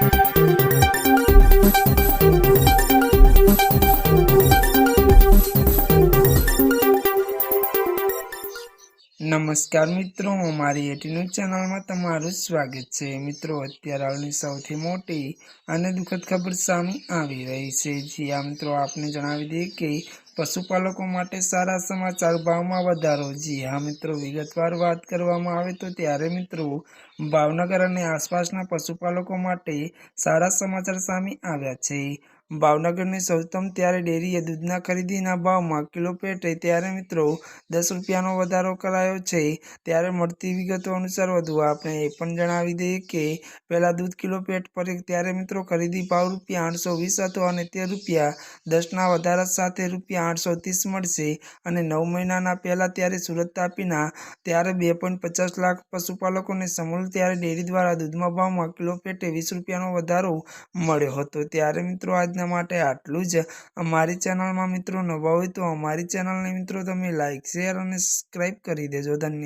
Thank you. નમસ્કાર મિત્રો, મારી એટીન્યૂઝ ચેનલમાં તમારું સ્વાગત છે. મિત્રો, અત્યારે હાલની સૌથી મોટી અને દુઃખદ ખબર સામે આવી રહી છે. જે આ મિત્રો, આપને જણાવી દઈએ કે પશુપાલકો માટે સારા સમાચાર ભાવમાં વધારો. જી હા, મિત્રો, વિગતવાર વાત કરવામાં આવે તો ત્યારે મિત્રો, ભાવનગર અને આસપાસના પશુપાલકો માટે સારા સમાચાર સામે આવ્યા છે. ભાવનગરની સૌતમ ત્યારે ડેરીએ દૂધના ખરીદીના ભાવમાં કિલો પેટે ત્યારે મિત્રો દસ રૂપિયાનો વધારો કરાયો છે. ત્યારે મળતી વિગતો અનુસાર વધુ આપણે એ પણ જણાવી દઈએ કે પહેલાં દૂધ કિલો પેટ પર ત્યારે મિત્રો ખરીદી ભાવ રૂપિયા આઠસો વીસ હતો અને તે રૂપિયા દસના વધારા સાથે રૂપિયા આઠસો ત્રીસ મળશે અને નવ મહિનાના પહેલાં ત્યારે સુરત તાપીના ત્યારે બે પોઈન્ટ પચાસ લાખ પશુપાલકોને સમૂળ ત્યારે ડેરી દ્વારા દૂધમાં ભાવમાં કિલો પેટે વીસ રૂપિયાનો વધારો મળ્યો હતો. ત્યારે મિત્રો આજના માટે આટલું જ. અમારી ચેનલમાં મિત્રો નવા હોય તો અમારી ચેનલને મિત્રો તમે લાઇક શેર અને સબસ્ક્રાઈબ કરી દેજો. ધન્યવાદ.